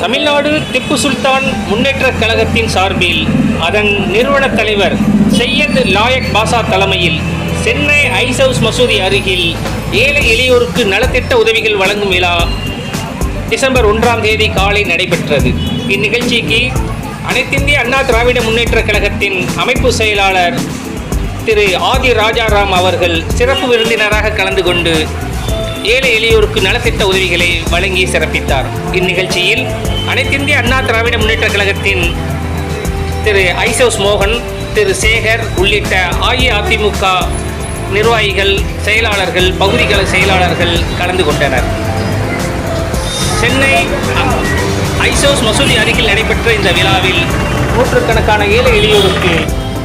தமிழ்நாடு திப்பு சுல்தான் முன்னேற்றக் கழகத்தின் சார்பில் அதன் நிறுவனத் தலைவர் சையத் லாயக் பாசா தலைமையில் சென்னை ஐஸ் ஹவுஸ் மசூதி அருகில் ஏழை எளியோருக்கு நலத்திட்ட உதவிகள் வழங்கும் விழா டிசம்பர் ஒன்றாம் தேதி காலை நடைபெற்றது. இந்நிகழ்ச்சிக்கு அனைத்திந்திய அண்ணா திராவிட முன்னேற்றக் கழகத்தின் அமைப்பு செயலாளர் திரு ஆதி ராஜாராம் அவர்கள் சிறப்பு விருந்தினராக கலந்து கொண்டு ஏழை எளியோருக்கு நலத்திட்ட உதவிகளை வழங்கி சிறப்பித்தார். இந்நிகழ்ச்சியில் அனைத்திந்திய அண்ணா திராவிட முன்னேற்ற கழகத்தின் திரு ஐசோஸ் மோகன் திரு சேகர் உள்ளிட்ட அஇஅதிமுக நிர்வாகிகள் செயலாளர்கள் பகுதிகள செயலாளர்கள் கலந்து கொண்டனர். சென்னை ஐசோஸ் மசூதி அருகில் நடைபெற்ற இந்த விழாவில் நூற்றுக்கணக்கான ஏழை எளியோருக்கு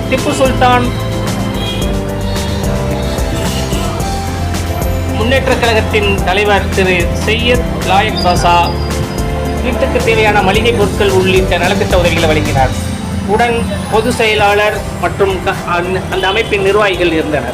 திப்பு சுல்தான் முன்னேற்ற கழகத்தின் தலைவர் திரு செய்யத் லாயக் பாசா வீட்டுக்கு தேவையான மளிகை பொருட்கள் உள்ளிட்ட நலத்திட்ட உதவிகளை வழங்கினார். உடன் பொது செயலாளர் மற்றும் அந்த அமைப்பின் நிர்வாகிகள் இருந்தனர்.